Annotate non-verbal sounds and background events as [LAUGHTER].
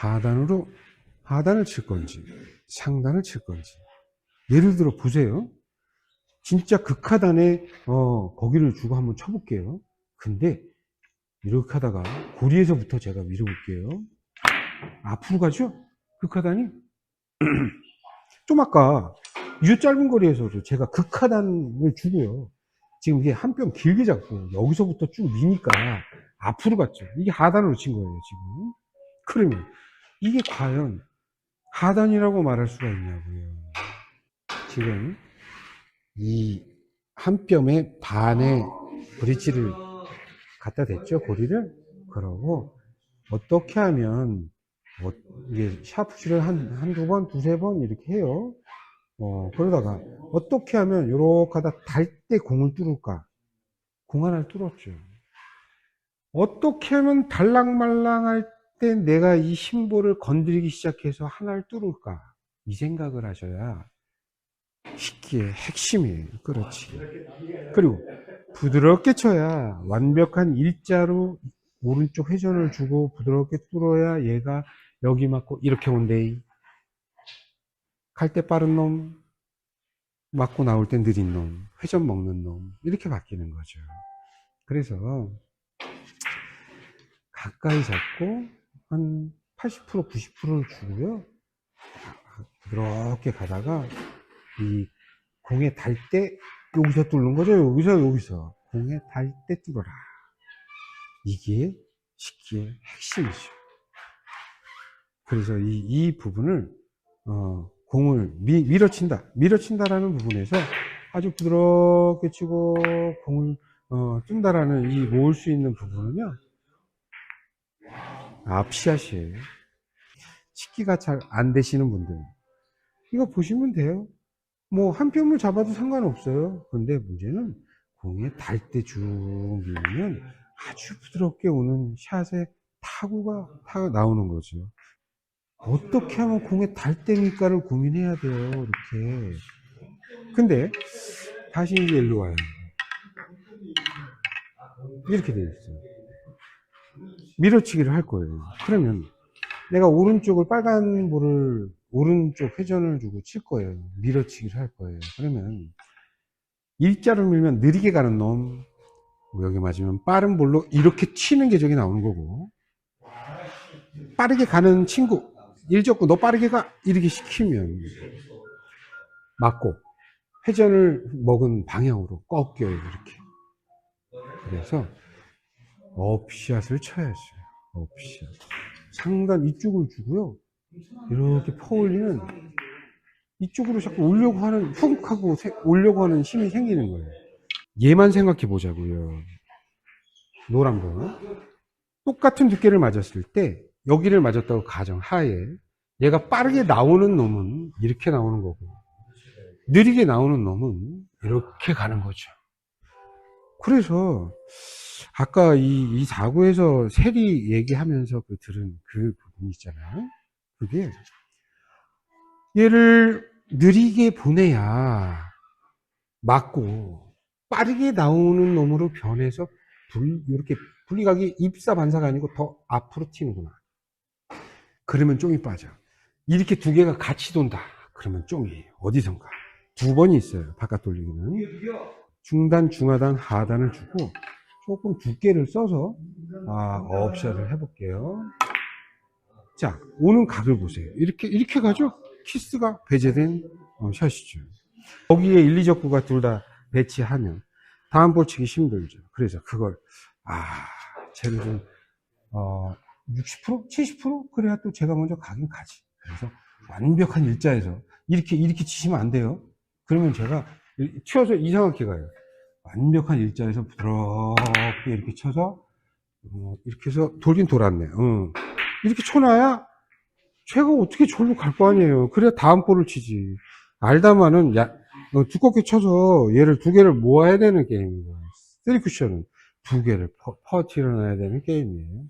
하단으로 하단을 칠 건지 상단을 칠 건지 예를 들어 보세요. 진짜 극하단에 어, 거기를 주고 한번 쳐볼게요. 근데 이렇게 하다가 고리에서부터 제가 밀어볼게요. 앞으로 가죠? 극하단이 [CLEARS THROAT] 좀 아까 이 짧은 거리에서도 제가 극하단을 주고요. 지금 이게 한 뼘 길게 잡고 여기서부터 쭉 미니까 앞으로 갔죠. 이게 하단으로 친 거예요, 지금. 그러면 이게 과연 하단이라고 말할 수가 있냐고요. 지금 이 한 뼘의 반의 브릿지를 갖다 댔죠, 고리를. 그러고 어떻게 하면 뭐 이게 샤프치를 한, 한두 번, 두세 번 이렇게 해요. 어, 그러다가 어떻게 하면 요렇게 하다 달 때 공을 뚫을까? 공 하나를 뚫었죠. 어떻게 하면 달랑말랑할 때 내가 이 심볼을 건드리기 시작해서 하나를 뚫을까? 이 생각을 하셔야 식기의 핵심이에요. 그렇지. 그리고 부드럽게 쳐야 완벽한 일자로 오른쪽 회전을 주고 부드럽게 뚫어야 얘가 여기 맞고 이렇게 온대. 갈때 빠른 놈, 맞고 나올 때 느린 놈, 회전 먹는 놈, 이렇게 바뀌는 거죠. 그래서 가까이 잡고 한 80%, 90%를 주고요. 부드럽게 가다가 이 공에 달 때 여기서 뚫는 거죠. 여기서 여기서 공에 달 때 뚫어라. 이게 식기의 핵심이죠. 그래서 이, 이 부분을 어, 공을 미, 밀어친다. 밀어친다라는 부분에서 아주 부드럽게 치고 공을 어, 뜬다라는 이 모을 수 있는 부분은요. 앞시앗이에요. 식기가 잘 안 되시는 분들. 이거 보시면 돼요. 뭐, 한 뼘을 잡아도 상관없어요. 근데 문제는 공에 달 때 쭉 밀면 아주 부드럽게 오는 샷의 타구가, 타가 나오는 거죠. 어떻게 하면 공에 달 때일까를 고민해야 돼요, 이렇게. 근데, 다시 이제 일로 와요. 이렇게 되어 있어요. 밀어치기를 할 거예요. 그러면 내가 오른쪽을 빨간 볼을 오른쪽 회전을 주고 칠 거예요. 밀어치기를 할 거예요. 그러면 일자로 밀면 느리게 가는 놈, 뭐 여기 맞으면 빠른 볼로 이렇게 게 저기 나오는 거고, 빠르게 가는 친구, 일 접고 너 빠르게 가! 이렇게 시키면 맞고, 회전을 먹은 방향으로 꺾여요, 이렇게. 그래서 업샷을 쳐야죠. 업샷. 상단 이쪽을 주고요. 이렇게 퍼올리는 이쪽으로 자꾸 오려고 하는 훅 하고 세- 오려고 하는 힘이 생기는 거예요. 얘만 생각해 보자고요. 노란 거. 똑같은 두께를 맞았을 때 여기를 맞았다고 가정 하에 얘가 빠르게 나오는 놈은 이렇게 나오는 거고 느리게 나오는 놈은 이렇게 가는 거죠. 그래서 아까 이, 이 사구에서 세리 얘기하면서 그 들은 그 부분 있잖아요. 그게 얘를 느리게 보내야 맞고 빠르게 나오는 놈으로 변해서 불, 이렇게 분리각이 입사 반사가 아니고 더 앞으로 튀는구나. 그러면 쫑이 빠져. 이렇게 두 개가 같이 돈다. 그러면 쫑이에요. 어디선가. 두 번이 있어요. 바깥 돌리기는. 중단, 중하단, 하단을 주고 조금 두께를 써서 아, 업샷을 해볼게요. 자, 오는 각을 보세요. 이렇게 이렇게 가죠? 키스가 배제된 어, 샷이죠. 거기에 1, 2적구가 둘 다 배치하면 다음 볼 치기 힘들죠. 그래서 그걸 아, 쟤를 좀 어, 60%, 70% 그래야 또 제가 먼저 가긴 가지. 그래서 완벽한 일자에서 이렇게 이렇게 치시면 안 돼요. 그러면 제가 이- 튀어서 이상하게 가요. 완벽한 일자에서 부드럽게 이렇게 쳐서 어, 이렇게 해서 돌긴 돌았네. 어. 이렇게 쳐놔야 제가 어떻게 절로 갈 거 아니에요. 그래야 다음 볼을 치지. 알다마는 야, 어, 두껍게 쳐서 얘를 두 개를 모아야 되는 게임이에요. 쓰리 쿠션은 두 개를 퍼, 퍼트 일어나야 되는 게임이에요.